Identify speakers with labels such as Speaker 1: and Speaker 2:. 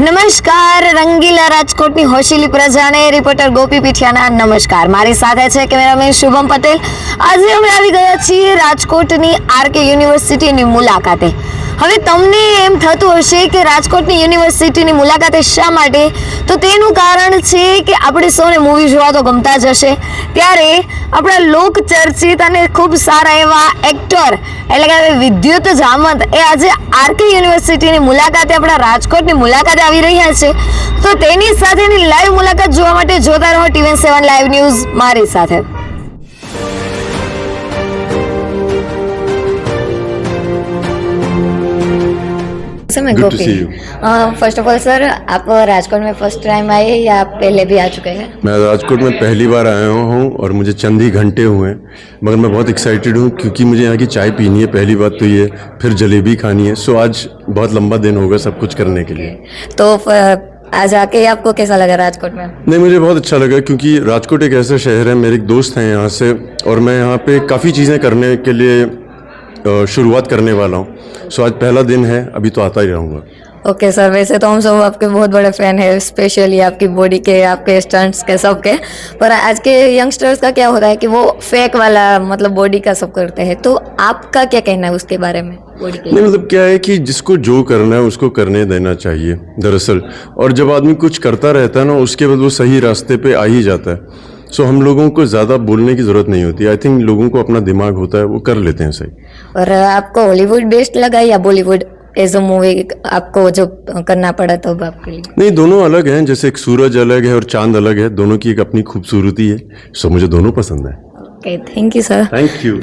Speaker 1: નમસ્કાર, રંગીલા રાજકોટની હોશીલી પ્રજાને, રિપોર્ટર ગોપી પીઠિયાના નમસ્કાર. મારી સાથે છે કેમેરામેન શુભમ પટેલ. આજે અમે આવી ગયા છીએ રાજકોટની આરકે યુનિવર્સિટીની મુલાકાતે. હવે તમને એમ થતું હશે કે રાજકોટની યુનિવર્સિટીની મુલાકાતે શા માટે તો તેનું કારણ છે કે આપણે સૌને મૂવી જોવા તો ગમતા જ હશે. ત્યારે આપણા લોક ચર્ચિત અને ખૂબ સારા એવા એક્ટર એટલે કે વિદ્યુત જામંત એ આજે આરકે યુનિવર્સિટીની મુલાકાતે આપણા રાજકોટની મુલાકાતે આવી રહ્યા છે. તો તેની સાથેની લાઈવ મુલાકાત જોવા માટે જોતા રહો ટીવી સેવન લાઈવ ન્યૂઝ મારી સાથે. समय
Speaker 2: Good to
Speaker 1: Gopi first of all sir आप राजकोट में फ़र्स्ट टाइम आए या आप पहले भी आ चुके हैं?
Speaker 2: मैं राजकोट में पहली बार आया हूँ और मुझे चंद ही घंटे हुए हैं मगर मैं बहुत एक्साइटेड हूँ क्योंकि मुझे यहाँ की चाय पीनी है पहली बात तो ये फिर जलेबी खानी है। सो आज बहुत लंबा दिन होगा सब कुछ करने के लिए।
Speaker 1: तो आज आके आपको कैसा लगा राजकोट में?
Speaker 2: नहीं मुझे बहुत अच्छा लगा क्योंकि राजकोट एक ऐसा शहर है मेरे एक दोस्त हैं यहाँ से और मैं यहाँ पे काफ़ी चीज़ें करने के लिए शुरुआत करने वाला हूँ। सो आज पहला दिन है अभी तो आता ही रहूँगा।
Speaker 1: ओके सर वैसे तो हम सब आपके बहुत बड़े फ़ैन है स्पेशली आपकी बॉडी के आपके स्टंट्स के सबके। पर आज के यंगस्टर्स का क्या होता है कि वो फेक वाला मतलब बॉडी का सब करते हैं। तो आपका क्या कहना है उसके बारे में बॉडी के?
Speaker 2: नहीं मतलब क्या है कि जिसको जो करना है उसको करने देना चाहिए दरअसल। और जब आदमी कुछ करता रहता है ना उसके बाद वो सही रास्ते पे आ ही जाता है। सो हम लोगों को ज़्यादा बोलने की ज़रूरत नहीं होती। आई थिंक लोगों को अपना दिमाग होता है वो कर लेते हैं सही।
Speaker 1: और आपको हॉलीवुड बेस्ट लगा या बॉलीवुड एज अ मूवी आपको जो करना पड़ा तो आपके लिए?
Speaker 2: नहीं दोनों अलग हैं जैसे एक सूरज अलग है और चाँद अलग है दोनों की एक अपनी खूबसूरती है। सो मुझे दोनों पसंद है।
Speaker 1: Okay thank you sir
Speaker 2: thank you